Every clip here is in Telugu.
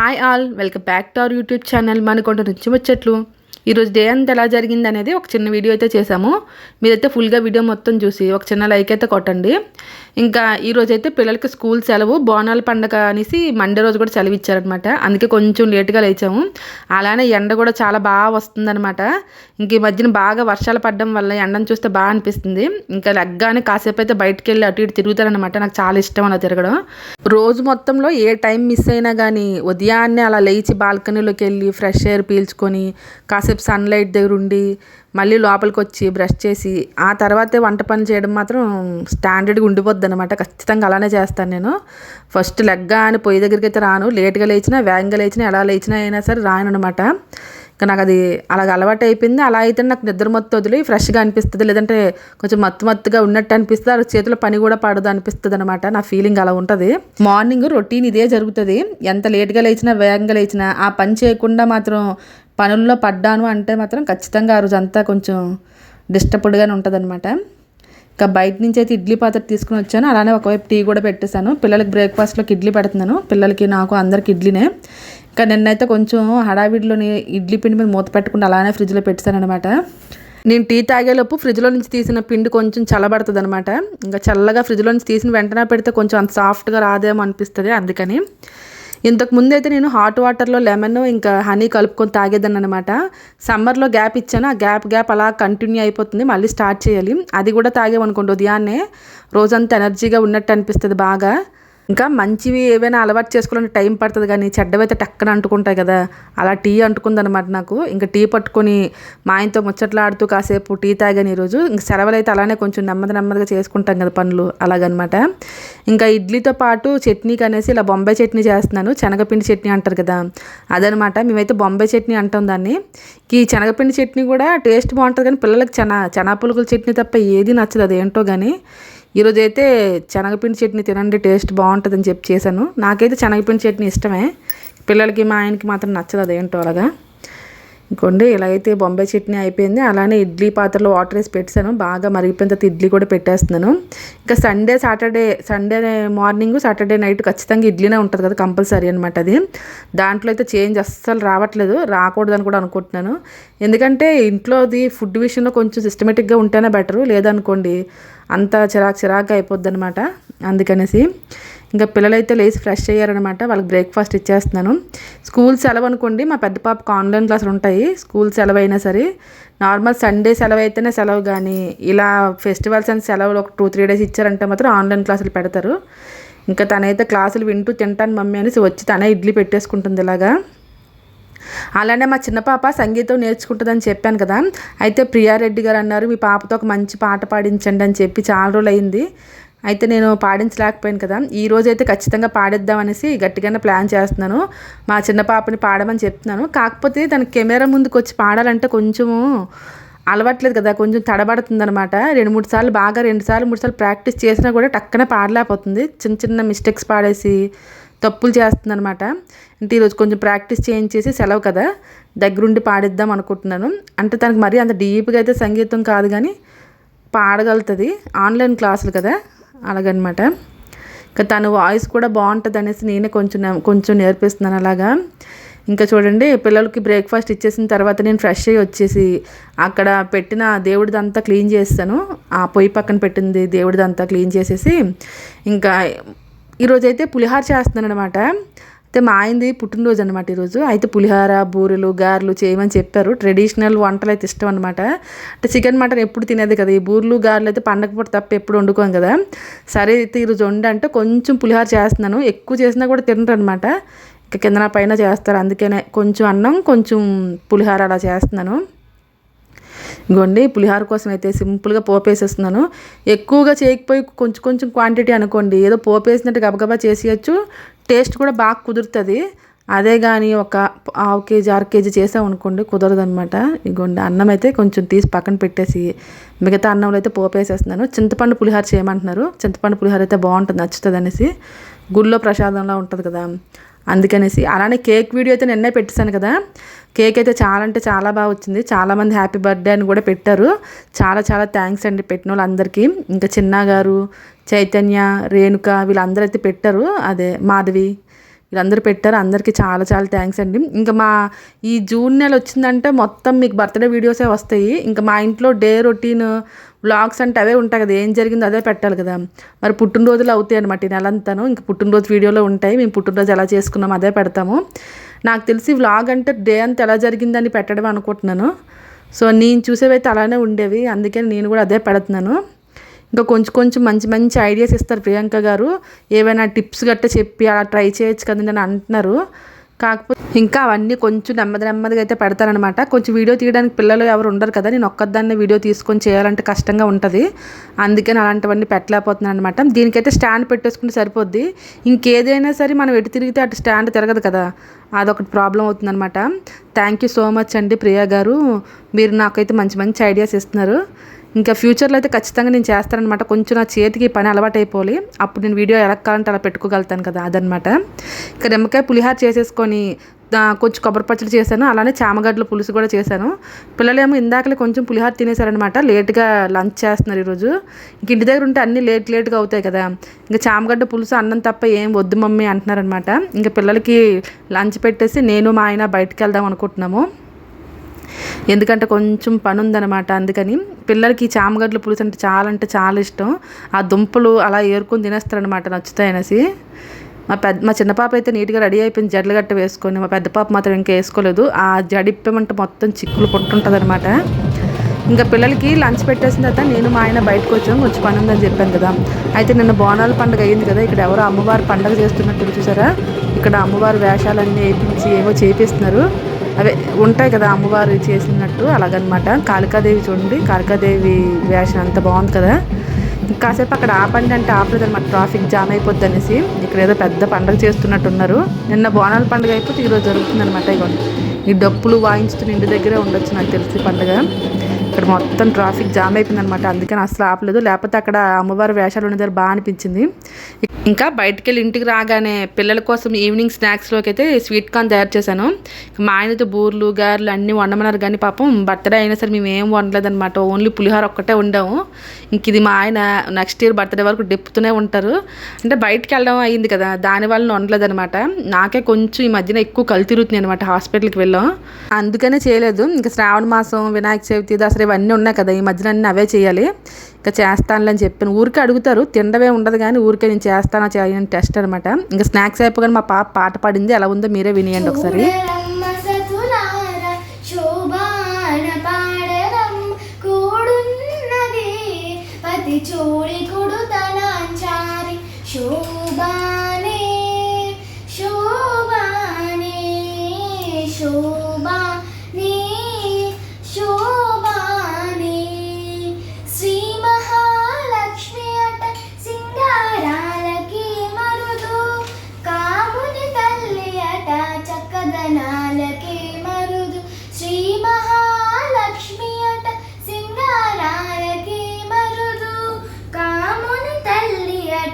Hi all welcome back to our YouTube channel Manakonda నుంచి వచ్చేట్లు ఈరోజు డే అంతా ఎలా జరిగింది అనేది ఒక చిన్న వీడియో అయితే చేశాము. మీరైతే ఫుల్గా వీడియో మొత్తం చూసి ఒక చిన్న లైక్ అయితే కొట్టండి. ఇంకా ఈరోజు అయితే పిల్లలకి స్కూల్ సెలవు బోనాల పండగ అనేసి మండే రోజు కూడా సెలవు ఇచ్చారనమాట అందుకే కొంచెం లేట్గా లేచాము. అలానే ఎండ కూడా చాలా బాగా వస్తుందన్నమాట. ఇంక ఈ మధ్యన బాగా వర్షాలు పడడం వల్ల ఎండను చూస్తే బాగా అనిపిస్తుంది. ఇంకా లెగ్గానే కాసేపు అయితే బయటకు వెళ్ళి అటు ఇటు తిరుగుతారనమాట నాకు చాలా ఇష్టం అలా తిరగడం. రోజు మొత్తంలో ఏ టైం మిస్ అయినా కానీ ఉదయాన్నే అలా లేచి బాల్కనీలోకి వెళ్ళి ఫ్రెష్ ఎయిర్ పీల్చుకొని కాసేపు సన్లైట్ దగ్గర ఉండి మళ్ళీ లోపలికి వచ్చి బ్రష్ చేసి ఆ తర్వాతే వంట పని చేయడం మాత్రం స్టాండర్డ్గా ఉండిపోద్ది అనమాట ఖచ్చితంగా అలానే చేస్తాను నేను. ఫస్ట్ లెగ్గా అని పొయ్యి దగ్గరికి అయితే రాను. లేట్గా లేచినా వేగంగా లేచినా ఎలా లేచినా అయినా సరే రాను అనమాట ఇంకా నాకు అది అలాగ అలవాటు అయిపోయింది. అలా అయితే నాకు నిద్ర మొత్తం వదిలి ఫ్రెష్గా అనిపిస్తుంది. లేదంటే కొంచెం మత్తు మత్తుగా ఉన్నట్టు అనిపిస్తుంది. ఆ చేతిలో పని కూడా పడదు అనిపిస్తుంది అనమాట నా ఫీలింగ్ అలా ఉంటుంది. మార్నింగ్ రొటీన్ ఇదే జరుగుతుంది. ఎంత లేట్గా లేచినా వేగంగా లేచినా ఆ పని చేయకుండా మాత్రం పనుల్లో పడ్డాను అంటే మాత్రం ఖచ్చితంగా ఆ రోజు అంతా కొంచెం డిస్టర్బ్డ్గానే ఉంటుంది అనమాట ఇంకా బయట నుంచి అయితే ఇడ్లీ పాత్ర తీసుకుని వచ్చాను. అలానే ఒకవైపు టీ కూడా పెట్టేశాను. పిల్లలకి బ్రేక్ఫాస్ట్లోకి ఇడ్లీ పెడుతున్నాను. పిల్లలకి నాకు అందరికి ఇడ్లీనే. ఇంకా నిన్నైతే కొంచెం హడావిడిలోని ఇడ్లీ పిండి మీద మూత పెట్టకుండా అలానే ఫ్రిడ్జ్లో పెట్టాను అనమాట నేను టీ తాగేలోపు ఫ్రిడ్జ్లో నుంచి తీసిన పిండి కొంచెం చల్లబడుతుంది అనమాట ఇంకా చల్లగా ఫ్రిడ్జ్లో నుంచి తీసిన వెంటనే పెడితే కొంచెం అంత సాఫ్ట్గా రాదేమో అనిపిస్తుంది అందుకని. ఇంతకు ముందు అయితే నేను హాట్ వాటర్లో లెమన్ ఇంకా హనీ కలుపుకొని తాగేదాన్ని అనమాట సమ్మర్లో గ్యాప్ ఇచ్చాను. ఆ గ్యాప్ గ్యాప్ అలా కంటిన్యూ అయిపోతుంది. మళ్ళీ స్టార్ట్ చేయాలి. అది కూడా తాగేమనుకోండి ఉదయాన్నే. రోజంతా ఎనర్జీగా ఉన్నట్టు అనిపిస్తుంది బాగా. ఇంకా మంచివి ఏవైనా అలవాటు చేసుకోవాలంటే టైం పడుతుంది కానీ చెడ్డవైతే టక్కన అంటుకుంటాయి కదా. అలా టీ అంటుకుందనమాట నాకు. ఇంకా టీ పట్టుకొని మా ఆయనతో ముచ్చట్లాడుతూ కాసేపు టీ తాగాను ఈరోజు. ఇంక సెలవులు అయితే అలానే కొంచెం నెమ్మది నెమ్మదిగా చేసుకుంటాం కదా పనులు అలాగనమాట. ఇంకా ఇడ్లీతో పాటు చట్నీకి అనేసి ఇలా బొంబాయి చట్నీ చేస్తున్నాను. శనగపిండి చట్నీ అంటారు కదా. అదనమాట. మేమైతే బొంబాయి చట్నీ అంటాం దాన్ని. ఈ శనగపిండి చట్నీ కూడా టేస్ట్ బాగుంటుంది కానీ పిల్లలకి చనా చనా పులుగుల చట్నీ తప్ప ఏది నచ్చదు. అదేంటో కానీ ఈరోజు అయితే శనగపిండి చట్నీ తినండి టేస్ట్ బాగుంటుందని చెప్పి చేశాను. నాకైతే శనగపిండి చట్నీ ఇష్టమే. పిల్లలకి మా ఆయనకి మాత్రం నచ్చదు అదేంటో అలాగా. ఇంకోండి ఇలా అయితే బొంబాయి చట్నీ అయిపోయింది. అలానే ఇడ్లీ పాత్రలో వాటర్ వేసి పెట్టాను బాగా మరిగిపోయిన తర్వాత ఇడ్లీ కూడా పెట్టేస్తున్నాను. ఇంకా Sunday Saturday Sunday morning Saturday night ఖచ్చితంగా ఇడ్లీనే ఉంటుంది కదా కంపల్సరీ అనమాట అది. దాంట్లో అయితే చేంజ్ అస్సలు రావట్లేదు. రాకూడదని కూడా అనుకుంటున్నాను. ఎందుకంటే ఇంట్లోది ఫుడ్ విషయంలో కొంచెం సిస్టమేటిక్గా ఉంటేనే బెటరు. లేదనుకోండి అంత చిరాకు చిరాకు అయిపోద్ది అనమాట అందుకనేసి ఇంకా పిల్లలైతే లేచి ఫ్రెష్ అయ్యారనమాట. వాళ్ళకి బ్రేక్ఫాస్ట్ ఇచ్చేస్తున్నాను. స్కూల్ సెలవు అనుకోండి మా పెద్ద పాపకు ఆన్లైన్ క్లాసులు ఉంటాయి. స్కూల్ సెలవు అయినా సరే నార్మల్ సండే సెలవు అయితేనే సెలవు కానీ ఇలా ఫెస్టివల్స్ అని సెలవులు ఒక టూ త్రీ డేస్ ఇచ్చారంటే మాత్రం ఆన్లైన్ క్లాసులు పెడతారు. ఇంకా తనైతే క్లాసులు వింటూ తింటాను మమ్మీ అనేసి వచ్చి తనే ఇడ్లీ పెట్టేసుకుంటుంది ఇలాగా. అలానే మా చిన్న పాప సంగీతం నేర్చుకుంటుందని చెప్పాను కదా. అయితే ప్రియారెడ్డి గారు అన్నారు మీ పాపతో ఒక మంచి పాట పాడించండి అని చెప్పి చాలా రోజులు అయింది అయితే నేను పాడించలేకపోయాను కదా. ఈ రోజైతే అయితే ఖచ్చితంగా పాడిద్దామనేసి గట్టిగానే ప్లాన్ చేస్తున్నాను. మా చిన్న పాపని పాడమని చెప్తున్నాను. కాకపోతే తన కెమెరా ముందుకు వచ్చి పాడాలంటే కొంచెము అలవట్లేదు కదా. కొంచెం తడబడుతుంది అనమాట రెండు మూడు సార్లు బాగా రెండు సార్లు మూడు సార్లు ప్రాక్టీస్ చేసినా కూడా టక్కనే పాడలేకపోతుంది. చిన్న చిన్న మిస్టేక్స్ పాడేసి తప్పులు చేస్తుంది అనమాట అంటే ఈరోజు కొంచెం ప్రాక్టీస్ చేయించేసి సెలవు కదా. దగ్గరుండి పాడిద్దాం అనుకుంటున్నాను. అంటే తనకు మరీ అంత డీప్గా అయితే సంగీతం కాదు కానీ పాడగలుగుతుంది. ఆన్లైన్ క్లాసులు కదా. అలాగనమాట. ఇంకా తన వాయిస్ కూడా బాగుంటుంది అనేసి నేనే కొంచెం కొంచెం నేర్పిస్తున్నాను అలాగా. ఇంకా చూడండి పిల్లలకి బ్రేక్ఫాస్ట్ ఇచ్చేసిన తర్వాత నేను ఫ్రెష్ అయ్యి వచ్చేసి అక్కడ పెట్టిన దేవుడిదంతా క్లీన్ చేస్తాను. ఆ పొయ్యి పక్కన పెట్టింది దేవుడిదంతా క్లీన్ చేసేసి ఇంకా ఈరోజైతే పులిహార చేస్తున్నాను అనమాట అయితే మా ఆయనది పుట్టినరోజు అనమాట ఈరోజు. అయితే పులిహార బూరెలు గారెలు చేయమని చెప్పారు. ట్రెడిషనల్ వంటలు అయితే ఇష్టం అనమాట అంటే చికెన్ మటన్ ఎప్పుడు తినేది కదా. ఈ బూరెలు గారెలు అయితే పండగ పూట తప్ప ఎప్పుడు వండుకోం కదా. సరే అయితే ఈరోజు వండంటే కొంచెం పులిహార చేస్తున్నాను. ఎక్కువ చేసినా కూడా తినరు అనమాట ఇంకా కింద పైన చేస్తారు. అందుకనే కొంచెం అన్నం కొంచెం పులిహార అలా చేస్తున్నాను. ఇంకోండి పులిహార కోసం అయితే సింపుల్గా పోపేసేస్తున్నాను. ఎక్కువగా చేయకపోయి కొంచెం కొంచెం క్వాంటిటీ అనుకోండి ఏదో పోపేసినట్టు గబగబా చేసేయచ్చు. టేస్ట్ కూడా బాగా కుదురుతుంది. అదే కానీ ఒక హాఫ్ కేజీ అర కేజీ చేసాం అనుకోండి కుదరదనమాట ఇగోండి అన్నం అయితే కొంచెం తీసి పక్కన పెట్టేసి మిగతా అన్నంలో అయితే పోపేసేస్తున్నాను. చింతపండు పులిహార చేయమంటున్నారు. చింతపండు పులిహార అయితే బాగుంటుంది నచ్చుతుంది అనేసి గుళ్ళో ప్రసాదంలా ఉంటుంది కదా. అందుకనేసి. అలానే కేక్ వీడియో అయితే నిన్నే పెట్టేశాను కదా. కేక్ అయితే చాలా అంటే చాలా బాగా వచ్చింది. చాలామంది హ్యాపీ బర్త్డే అని కూడా పెట్టారు. చాలా చాలా థ్యాంక్స్ అండి పెట్టిన వాళ్ళందరికీ. ఇంకా చిన్న గారు చైతన్య రేణుక వీళ్ళందరూ అయితే పెట్టారు. అదే మాధవి వీళ్ళందరూ పెట్టారు. అందరికీ చాలా చాలా థ్యాంక్స్ అండి. ఇంకా మా ఈ జూన్ నెల వచ్చిందంటే మొత్తం మీకు బర్త్డే వీడియోసే వస్తాయి. ఇంకా మా ఇంట్లో డే రొటీన్ వ్లాగ్స్ అంటే అవే ఉంటాయి కదా. ఏం జరిగిందో అదే పెట్టాలి కదా. మరి పుట్టినరోజులు అవుతాయి అనమాట ఈ నెలంతాను. ఇంకా పుట్టినరోజు వీడియోలో ఉంటాయి. మేము పుట్టినరోజు ఎలా చేసుకున్నాం అదే పెడతాము. నాకు తెలిసి వ్లాగ్ అంటే డే అంతా ఎలా జరిగిందని పెట్టడం అనుకుంటున్నాను. సో నేను చూసేవైతే అలానే ఉండేవి. అందుకని నేను కూడా అదే పెడుతున్నాను. ఇంకా కొంచెం కొంచెం మంచి మంచి ఐడియాస్ ఇస్తారు ప్రియాంక గారు. ఏవైనా టిప్స్ గట్ట చెప్పి అలా ట్రై చేయొచ్చు కదండి అని అంటున్నారు. కాకపోతే ఇంకా అవన్నీ కొంచెం నెమ్మది నెమ్మదిగా అయితే పెడతానమాట కొంచెం వీడియో తీయడానికి పిల్లలు ఎవరు ఉండరు కదా నేను ఒక్కదాన్ని వీడియో తీసుకొని చేయాలంటే కష్టంగా ఉంటుంది. అందుకని అలాంటివన్నీ పెట్టలేకపోతున్నాను అనమాట దీనికైతే స్టాండ్ పెట్టేసుకుంటే సరిపోద్ది. ఇంకేదైనా సరే మనం ఎటు తిరిగితే అటు స్టాండ్ తిరగదు కదా అదొకటి ప్రాబ్లం అవుతుందన్నమాట. థ్యాంక్ యూ సో మచ్ అండి ప్రియా గారు. మీరు నాకైతే మంచి మంచి ఐడియాస్ ఇస్తున్నారు. ఇంకా ఫ్యూచర్లో అయితే ఖచ్చితంగా నేను చేస్తానమాట కొంచెం నా చేతికి పని అలవాటు అప్పుడు నేను వీడియో ఎలా కావాలంటే అలా పెట్టుకోగలుగుతాను కదా అదనమాట ఇంకా నిమ్మకాయ పులిహార చేసేసుకొని కొంచెం కొబ్బరి పచ్చడి చేశాను. అలానే చామగడ్డల పులుసు కూడా చేశాను. పిల్లలేమో ఇందాకలే కొంచెం పులిహార తినేశారనమాట లేట్గా లంచ్ చేస్తున్నారు ఈరోజు. ఇంక ఇంటి దగ్గర ఉంటే అన్నీ లేట్ లేట్గా అవుతాయి కదా. ఇంకా చామగడ్డ పులుసు అన్నం తప్ప ఏం వద్దు మమ్మీ అంటున్నారనమాట ఇంకా పిల్లలకి లంచ్ పెట్టేసి నేను మా ఆయన బయటకు వెళ్దాం అనుకుంటున్నాము. ఎందుకంటే కొంచెం పని ఉందన్నమాట అందుకని. పిల్లలకి చామగడ్డల పులుసు అంటే చాలా అంటే చాలా ఇష్టం. ఆ దుంపలు అలా ఏరుకొని తినేస్తారనమాట నచ్చుతాయనేసి. మా పెద్ద మా చిన్న పాప అయితే నీట్గా రెడీ అయిపోయింది జడ్లు గట్ట వేసుకొని. మా పెద్ద పాప మాత్రం ఇంకా వేసుకోలేదు. ఆ జడిప్పమంటే మొత్తం చిక్కులు పుట్టుంటుంది అనమాట ఇంకా పిల్లలకి లంచ్ పెట్టేసిన తర్వాత నేను మా ఆయన బయటకు వచ్చాం కొంచెం పని ఉందని చెప్పాను కదా. అయితే నిన్న బోనాల పండుగ అయ్యింది కదా ఇక్కడ ఎవరో అమ్మవారు పండుగ చేస్తున్నట్టు చూసారా? ఇక్కడ అమ్మవారి వేషాలన్నీ వేయించి ఏవో చేపిస్తున్నారు. అవే ఉంటాయి కదా అమ్మవారు చేసినట్టు అలాగనమాట. కాళికాదేవి చూడండి కాళికాదేవి వేషం అంత బాగుంది కదా. కాసేపు అక్కడ ఆపండి అంటే ఆపలేదు అనమాట ట్రాఫిక్ జామ్ అయిపోద్ది అనేసి. ఇక్కడ ఏదో పెద్ద పండగ చేస్తున్నట్టున్నారు. నిన్న బోనాల పండుగ అయిపోతే ఈరోజు జరుగుతుంది అనమాట ఈ డప్పులు వాయించుతున్న ఇంటి దగ్గరే ఉండొచ్చు నాకు తెలిసి పండుగ. ఇక్కడ మొత్తం ట్రాఫిక్ జామ్ అయిపోయిందనమాట అందుకని అసలు ఆపలేదు. లేకపోతే అక్కడ అమ్మవారి వేషాలు ఉన్న దగ్గర బాగా అనిపించింది. ఇంకా బయటికి వెళ్ళి ఇంటికి రాగానే పిల్లల కోసం ఈవినింగ్ స్నాక్స్లోకి అయితే స్వీట్ కార్న్ తయారు చేశాను. మా ఆయనతో బూర్లు గారెలు అన్నీ వండమన్నారు కానీ పాపం బర్త్డే అయినా సరే మేము ఏం వండలేదన్నమాట. ఓన్లీ పులిహోర ఒక్కటే వండాము. ఇంక ఇది మా ఆయన నెక్స్ట్ ఇయర్ బర్త్డే వరకు డెప్పుతూనే ఉంటారు. అంటే బయటికి వెళ్ళడం అయ్యింది కదా దానివల్ల వండలేదనమాట నాకే కొంచెం ఈ మధ్యన ఎక్కువ కళ్ళు తిరుగుతుంది అనమాట హాస్పిటల్కి వెళ్ళాం అందుకనే చేయలేదు. ఇంకా శ్రావణ మాసం వినాయక చవితి దసరా ఇవన్నీ ఉన్నాయి కదా ఈ మధ్యన అన్నీ అవే చేయాలి. ఇంకా చేస్తానులే అని చెప్పాను. ఊరికే అడుగుతారు తినడమే ఉండదు కానీ ఊరికే నేను చేస్తానా చేయని టెస్ట్ అనమాట ఇంకా స్నాక్స్ అయిపోగానే మా పాప పాట పాడింది ఎలా ఉందో మీరే వినియండి ఒకసారి. చూడి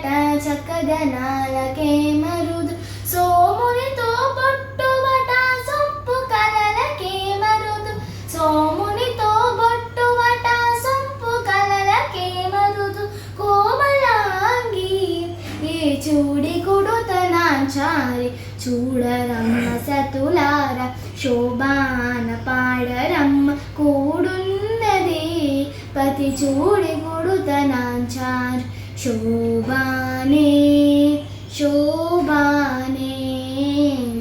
తల్లి అట చక్కదనాలకే మరుదు. సోమునితో బొట్టుబట సొంపు కలలకే మరుదు. సోమునితో బొట్టుబట సొంపు కలలకే మరుదు. కోమలాంగి ఏ చూడి కుడుతనాచారి చూడరమ్మ సతులార శోభాన పాడరమ్మ కూడున్నది. పతి చూడి కుడుతనాచారి. శోభానే శోభానే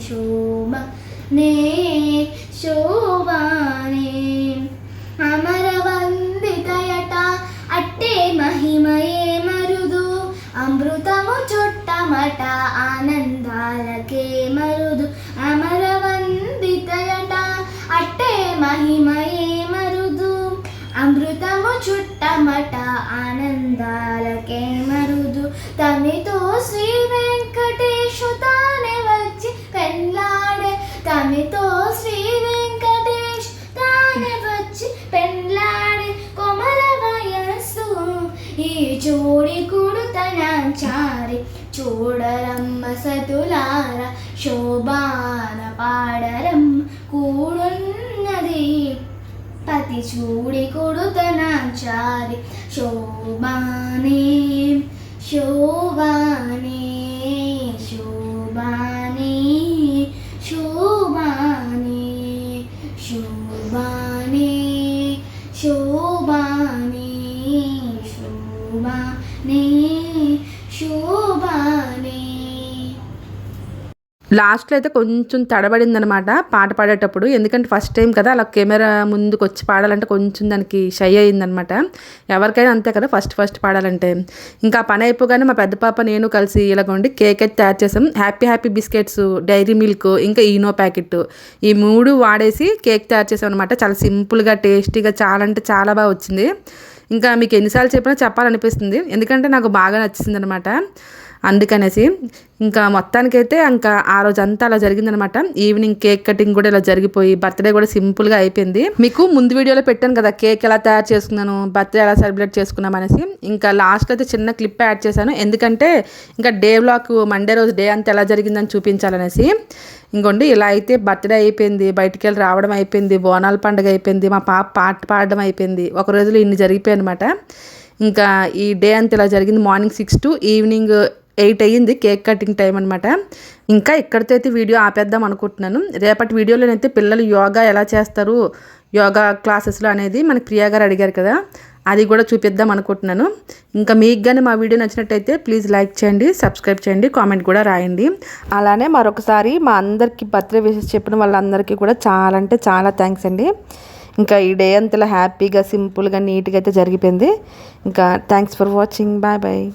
శోభనే శోభానే. అమరవందితయట అట్టే మహిమయే మరుదు అమృతము చుట్టమట ఆనందాలకే మరుదు. అమరవందితయట అట్టే మహిమయే మరుదు అమృతము చుట్టమట ఆనంద చూడరమ్మ సతులార శోభాన పాడరం కూడున్నది పతి చూడి కొడుతనాచారి శోభానే శోభానే శోభానే లాస్ట్లో అయితే కొంచెం తడబడిందనమాట పాట పాడేటప్పుడు. ఎందుకంటే ఫస్ట్ టైం కదా అలా కెమెరా ముందుకు వచ్చి పాడాలంటే కొంచెం దానికి షై అయిందనమాట ఎవరికైనా అంతే కదా ఫస్ట్ ఫస్ట్ పాడాలంటే. ఇంకా పని అయిపోగానే మా పెద్ద పాప నేను కలిసి ఇలాగోండి కేక్ అయితే తయారు చేసాం. Happy happy biscuits dairy milk ఇంకా ఈనో ప్యాకెట్. ఈ మూడు వాడేసి కేక్ తయారు చేసాం అనమాట. చాలా సింపుల్గా టేస్టీగా చాలా అంటే చాలా బాగా వచ్చింది. ఇంకా మీకు ఎన్నిసార్లు చెప్పినా చెప్పాలనిపిస్తుంది. ఎందుకంటే నాకు బాగా నచ్చింది అనమాట అందుకనేసి ఇంకా మొత్తానికైతే ఇంకా ఆ రోజు అంతా అలా జరిగిందనమాట. ఈవినింగ్ కేక్ కటింగ్ కూడా ఇలా జరిగిపోయి బర్త్డే కూడా సింపుల్గా అయిపోయింది. మీకు ముందు వీడియోలో పెట్టాను కదా కేక్ ఎలా తయారు చేసుకున్నాను బర్త్డే ఎలా సెలబ్రేట్ చేసుకున్నాం అనేసి ఇంకా లాస్ట్ అయితే చిన్న క్లిప్ యాడ్ చేశాను. ఎందుకంటే ఇంకా డే బ్లాక్ మండే రోజు డే అంతా ఎలా జరిగిందని చూపించాలనేసి. ఇంకోండి ఇలా అయితే బర్త్డే అయిపోయింది బయటికి వెళ్ళి రావడం అయిపోయింది బోనాల పండుగ అయిపోయింది మా పాప పాట పాడడం అయిపోయింది. ఒక రోజులో ఇన్ని జరిగిపోయాయి అనమాట ఇంకా ఈ డే అంతా ఇలా జరిగింది morning six to evening eight అయ్యింది కేక్ కటింగ్ టైం అనమాట ఇంకా ఇక్కడితో అయితే వీడియో ఆపేద్దాం అనుకుంటున్నాను. రేపటి వీడియోలోనైతే పిల్లలు యోగా ఎలా చేస్తారు యోగా క్లాసెస్లో అనేది మన ప్రియా గారు అడిగారు కదా అది కూడా చూపిద్దాం అనుకుంటున్నాను. ఇంకా మీకు కానీ మా వీడియో నచ్చినట్టయితే ప్లీజ్ లైక్ చేయండి సబ్స్క్రైబ్ చేయండి కామెంట్ కూడా రాయండి. అలానే మరొకసారి మా అందరికీ బర్త్డే విషెస్ చెప్పిన వాళ్ళందరికీ కూడా చాలా అంటే చాలా థ్యాంక్స్ అండి. ఇంకా ఈ డే అంతలా హ్యాపీగా సింపుల్గా నీట్గా అయితే జరిగిపోయింది. ఇంకా thanks for watching. Bye bye.